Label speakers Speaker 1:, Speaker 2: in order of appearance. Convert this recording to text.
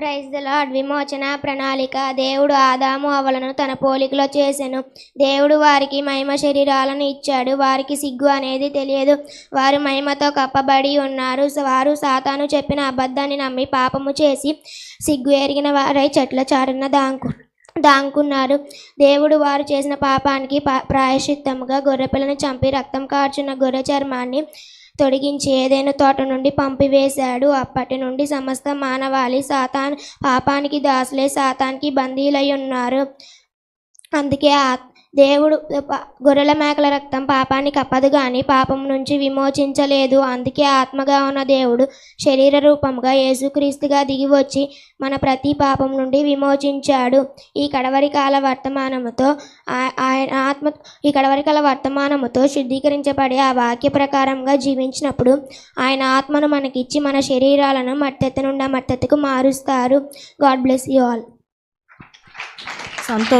Speaker 1: Praise the lord విమోచన ప్రణాళిక. దేవుడు ఆదాము అవలను తన పోలికలో చేసెను. దేవుడు వారికి మహిమ శరీరాలను ఇచ్చాడు. వారికి సిగ్గు అనేది తెలియదు. వారు మహిమతో కప్పబడి ఉన్నారు. వారు సాతాను చెప్పిన అబద్ధాన్ని నమ్మి పాపము చేసి సిగ్గు ఎరిగిన వారై చెట్ల చాటున దాంకు దాంకున్నారు. దేవుడు వారు చేసిన పాపానికి ప్రాయశ్చిత్తముగా గొర్రెపిల్లని చంపి రక్తం కార్చున్న గొర్రె చర్మాన్ని తొడిగించి ఏదైనా తోట నుండి పంపివేశాడు. అప్పటి నుండి సమస్త మానవాళి సాతాన్ పాపానికి దాసులే సాతానికి బందీలై ఉన్నారు. అందుకే ఆ దేవుడు గొర్రెల మేకల రక్తం పాపానికి అప్పదు కానీ పాపం నుంచి విమోచించలేదు. అందుకే ఆత్మగా ఉన్న దేవుడు శరీర రూపంగా యేసుక్రీస్తుగా దిగి వచ్చి మన ప్రతి పాపం నుండి విమోచించాడు. ఈ కడవరి కాల వర్తమానముతో ఆ- ఆయన ఆత్మ ఈ కడవరి కాల వర్తమానముతో శుద్ధీకరించబడే ఆ వాక్య ప్రకారంగా జీవించినప్పుడు ఆయన ఆత్మను మనకిచ్చి మన శరీరాలను మట్టెత్త నుండి మట్టెత్తకు మారుస్తారు. God bless you all.
Speaker 2: Santosh.